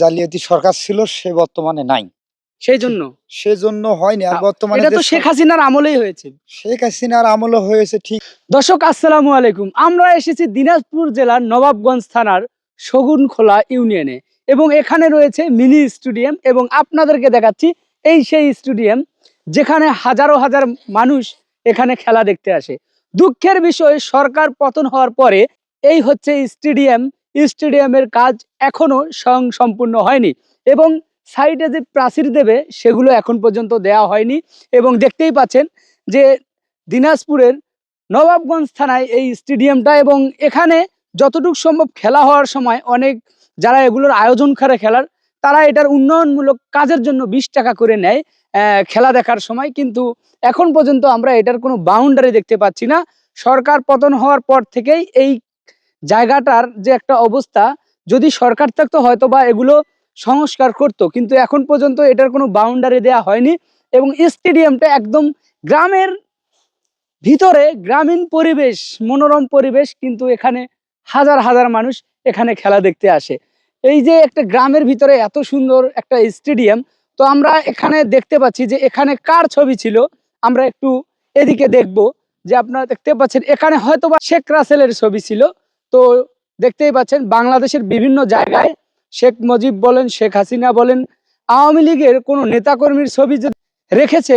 জালিয়াতি সরকার ছিল সে বর্তমানে নাই। সেই জন্য সেজন্য হয়নি আর বর্তমানে এটা তো শেখ হাসিনার আমলেই হয়েছে। শেখ হাসিনার আমলও হয়েছে ঠিক। দর্শক আসসালামু আলাইকুম। আমরা এসেছি দিনাজপুর জেলার নবাবগঞ্জ থানার শগুনখোলা ইউনিয়নে এবং এখানে রয়েছে মিনি স্টেডিয়াম এবং আপনাদেরকে দেখাচ্ছি এই সেই স্টেডিয়াম যেখানে হাজারো হাজার মানুষ এখানে খেলা দেখতে আসে। দুঃখের বিষয় সরকার পতন হওয়ার পরে এই হচ্ছে স্টেডিয়াম স্টেডিয়ামের কাজ এখনও সং- সম্পূর্ণ হয়নি এবং সাইডে যে প্রাচীর দেবে সেগুলো এখন পর্যন্ত দেয়া হয়নি এবং দেখতেই পাচ্ছেন যে দিনাজপুরের নবাবগঞ্জ থানায় এই স্টেডিয়ামটা এবং এখানে যতটুকু সম্ভব খেলা হওয়ার সময় অনেক যারা এগুলোর আয়োজন করে খেলার, তারা এটার উন্নয়নমূলক কাজের জন্য বিশ টাকা করে নেয় খেলা দেখার সময়। কিন্তু এখন পর্যন্ত আমরা এটার কোনো বাউন্ডারি দেখতে পাচ্ছি না। সরকার পতন হওয়ার পর থেকেই এই জায়গাটার যে একটা অবস্থা, যদি সরকার থাকতো হয়তো বা এগুলো সংস্কার করতো, কিন্তু এখন পর্যন্ত এটার কোনো বাউন্ডারি দেওয়া হয়নি এবং স্টেডিয়ামটা একদম গ্রামের ভিতরে গ্রামীণ পরিবেশ, মনোরম পরিবেশ কিন্তু এখানে হাজার হাজার মানুষ এখানে খেলা দেখতে আসে। এই যে একটা গ্রামের ভিতরে এত সুন্দর একটা স্টেডিয়াম তো আমরা এখানে দেখতে পাচ্ছি যে এখানে কার ছবি ছিল, আমরা একটু এদিকে দেখব যে আপনারা দেখতে পাচ্ছেন, এখানে হয়তো বা শেখ রাসেলের ছবি ছিল। তো দেখতেই পাচ্ছেন বাংলাদেশের বিভিন্ন জায়গায় শেখ মুজিব বলেন শেখ হাসিনা বলেন আওয়ামী লীগের কোনো নেতাকর্মীর ছবি যে রেখেছে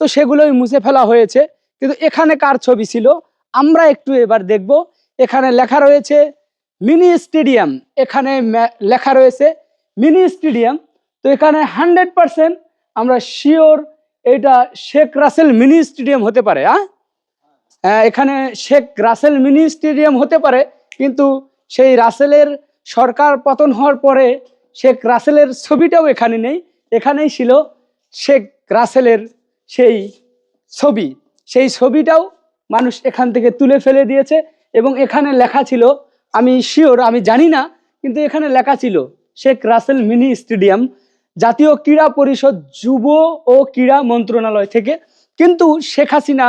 তো সেগুলোই মুছে ফেলা হয়েছে। কিন্তু এখানে কার ছবি ছিল? আমরা একটু এবার দেখব। এখানে লেখা রয়েছে মিনি স্টেডিয়াম। এখানে লেখা রয়েছে মিনি স্টেডিয়াম। তো এখানে হান্ড্রেড পার্সেন্ট আমরা শিওর এটা শেখ রাসেল মিনি স্টেডিয়াম হতে পারে হ্যাঁ হ্যাঁ, এখানে শেখ রাসেল মিনি স্টেডিয়াম হতে পারে। কিন্তু সেই রাসেলের সরকার পতন হওয়ার পরে শেখ রাসেলের ছবিটাও এখানে নেই। এখানেই ছিল শেখ রাসেলের সেই ছবি। সেই ছবিটাও মানুষ এখান থেকে তুলে ফেলে দিয়েছে এবং এখানে লেখা ছিল, আমি শিওর আমি জানি না, কিন্তু এখানে লেখা ছিল, শেখ রাসেল মিনি স্টেডিয়াম, জাতীয় ক্রীড়া পরিষদ যুব ও ক্রীড়া মন্ত্রণালয় থেকে। কিন্তু শেখ হাসিনা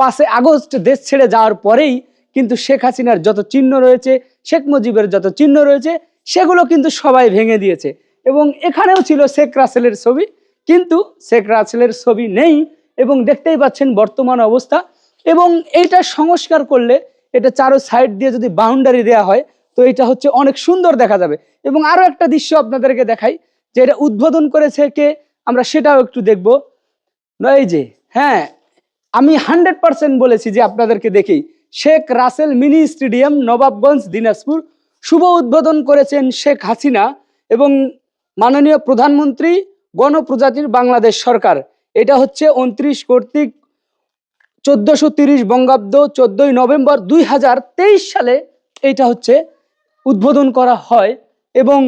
পাঁচে আগস্ট দেশ ছেড়ে যাওয়ার পরেই কিন্তু শেখ হাসিনার যত চিহ্ন রয়েছে, শেখ মুজিবের যত চিহ্ন রয়েছে, সেগুলো কিন্তু সবাই ভেঙে দিয়েছে। এবং এখানেও ছিল শেখ রাসেলের ছবি, কিন্তু শেখ রাসেলের ছবি নেই এবং দেখতেই পাচ্ছেন বর্তমান অবস্থা। এবং এইটা সংস্কার করলে এটা চারো সাইড দিয়ে যদি বাউন্ডারি দেওয়া হয়, তো এটা হচ্ছে অনেক সুন্দর দেখা যাবে। এবং আরও একটা দৃশ্য আপনাদেরকে দেখাই, যে এটা উদ্বোধন করেছে কে? আমরা সেটাও একটু দেখব। নয় যে হ্যাঁ আমি হান্ড্রেড পার্সেন্ট বলেছি যে আপনাদেরকে দেখি শেখ রাসেল মিনি স্টেডিয়াম নবাবগঞ্জ, দিনাজপুর। শুভ উদ্বোধন করেছেন শেখ হাসিনা এবং মাননীয় প্রধানমন্ত্রী গণপ্রজাতির বাংলাদেশ সরকার। এটা হচ্ছে উনত্রিশ কর্তৃক চোদ্দশো তিরিশ বঙ্গাব্দ চোদ্দই নভেম্বর দুই হাজার তেইশ সালে এটা হচ্ছে উদ্বোধন করা হয় এবং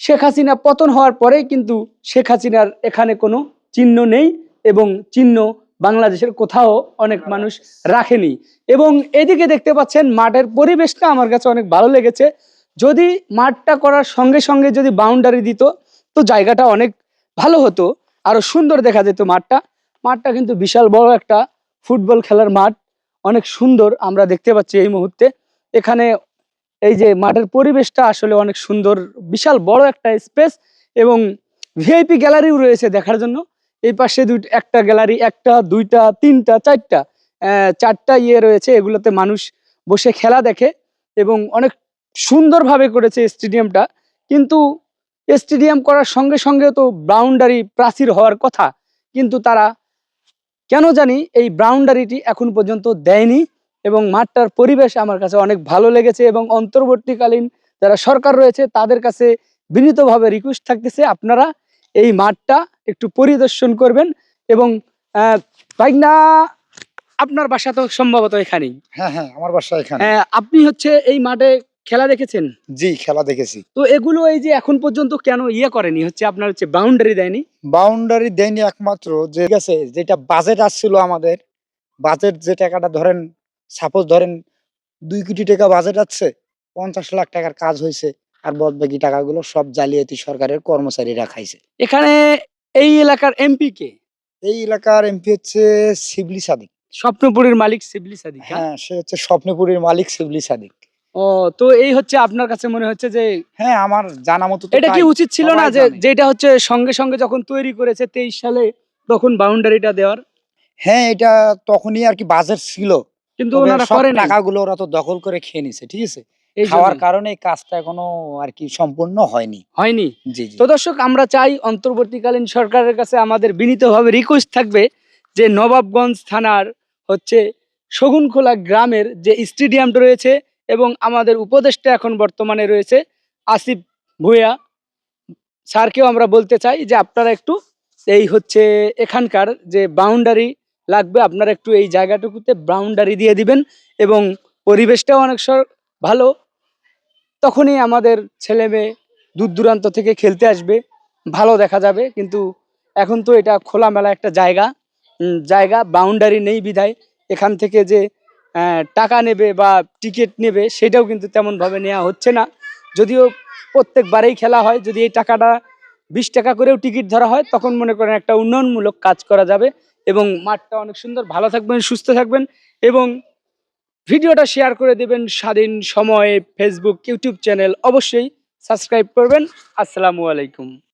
শেখ হাসিনা পতন হওয়ার পরেই কিন্তু শেখ হাসিনার এখানে কোনো চিহ্ন নেই এবং চিহ্ন বাংলাদেশের কোথাও অনেক মানুষ রাখেনি। এবং এদিকে দেখতে পাচ্ছেন মাঠের পরিবেশটা আমার কাছে অনেক ভালো লেগেছে। যদি মাঠটা করার সঙ্গে সঙ্গে যদি বাউন্ডারি দিত, তো জায়গাটা অনেক ভালো হতো, আরও সুন্দর দেখা যেত মাঠটা। মাঠটা কিন্তু বিশাল বড় একটা ফুটবল খেলার মাঠ, অনেক সুন্দর আমরা দেখতে পাচ্ছি এই মুহূর্তে। এখানে এই যে মাঠের পরিবেশটা আসলে অনেক সুন্দর, বিশাল বড় একটা স্পেস এবং ভিআইপি গ্যালারিও রয়েছে দেখার জন্য। এই পাশে দুই একটা গ্যালারি, একটা, দুইটা, তিনটা, চারটা চারটা ইয়ে রয়েছে, এগুলোতে মানুষ বসে খেলা দেখে এবং অনেক সুন্দরভাবে করেছে স্টেডিয়ামটা। কিন্তু স্টেডিয়াম করার সঙ্গে সঙ্গে তো বাউন্ডারি প্রাচীর হওয়ার কথা, কিন্তু তারা কেন জানি এই বাউন্ডারিটি এখন পর্যন্ত দেয়নি এবং মাঠটার পরিবেশ আমার কাছে অনেক ভালো লেগেছে এবং অন্তর্বর্তীকালীন যারা সরকার রয়েছে তাদের কাছে বিনীতভাবে রিকোয়েস্ট থাকতেছে, আপনারা এই মাঠটা একটু পরিদর্শন করবেন এবং ভাইগনা আপনার বাসা তো সম্ভবত এখানেই। হ্যাঁ হ্যাঁ আমার বাসা এখানে। আপনি হচ্ছে এই মাঠে খেলা দেখেছেন? জি খেলা দেখেছি। তো এগুলো এই যে এখন পর্যন্ত কেন ইয়ে করেনি? হচ্ছে আপনার হচ্ছে বাউন্ডারি দেয়নি? বাউন্ডারি দেয়নি একমাত্র যে ঠিক আছে যেটা বাজেট আসছিল আমাদের বাজেট যে টাকাটা ধরেন সাপোজ ধরেন দুই কোটি টাকা বাজেট আছে পঞ্চাশ লাখ টাকার কাজ হয়েছে আর বাদ বাকি টাকাগুলো সব জালিয়াতি সরকারের কর্মচারীরা খাইছে। এখানে এই এলাকার এমপি কে? এই এলাকার এমপি হচ্ছে শিবলি সাদিক। স্বপ্নপুরের মালিক শিবলি সাদিক হ্যাঁ? হ্যাঁ সে হচ্ছে স্বপ্নপুরের মালিক শিবলি সাদিক। ও তো এই হচ্ছে আপনার কাছে মনে হচ্ছে যে হ্যাঁ আমার জানা মতো এটা কি উচিত ছিল না যে যেটা হচ্ছে সঙ্গে সঙ্গে যখন তৈরি করেছে তেইশ সালে তখন বাউন্ডারিটা দেওয়ার? হ্যাঁ এটা তখনই আর কি বাজেট ছিল। কিন্তু ওনারা টাকাগুলো ওরা তো দখল করে খেয়ে নিছে ঠিক আছে? খাওয়ার। কারণে এই কাজটা এখনও আর কি সম্পূর্ণ হয়নি। হয়নি? জি তো দর্শক আমরা চাই অন্তর্বর্তীকালীন সরকারের কাছে আমাদের বিনীতভাবে রিকোয়েস্ট থাকবে যে নবাবগঞ্জ থানার হচ্ছে শগুনখোলা গ্রামের যে স্টেডিয়ামটা রয়েছে এবং আমাদের উপদেষ্টা এখন বর্তমানে রয়েছে আসিফ ভুঁইয়া। স্যারকেও আমরা বলতে চাই যে আপনারা একটু এই হচ্ছে এখানকার যে বাউন্ডারি লাগবে আপনারা একটু এই জায়গাটুকুতে বাউন্ডারি দিয়ে দিবেন এবং পরিবেশটাও অনেক সর- ভালো। তখনই আমাদের ছেলে মেয়ে দূর দূরান্ত থেকে খেলতে আসবে। ভালো দেখা যাবে, কিন্তু এখন তো এটা খোলামেলা একটা জায়গা। জায়গা বাউন্ডারি নেই বিধায়। এখান থেকে যে টাকা নেবে বা টিকিট নেবে, সেটাও কিন্তু তেমনভাবে নেওয়া হচ্ছে না। যদিও প্রত্যেকবারেই খেলা হয়, যদি এই টাকাটা বিশ টাকা করেও টিকিট ধরা হয়, তখন মনে করেন একটা উন্নয়নমূলক কাজ করা যাবে। এবং মাঠটা অনেক সুন্দর। ভালো থাকবেন, সুস্থ থাকবেন এবং ভিডিওটা শেয়ার করে দেবেন স্বাধীন সময়ে ফেসবুক ইউটিউব চ্যানেল অবশ্যই সাবস্ক্রাইব করবেন। আসসালামু আলাইকুম।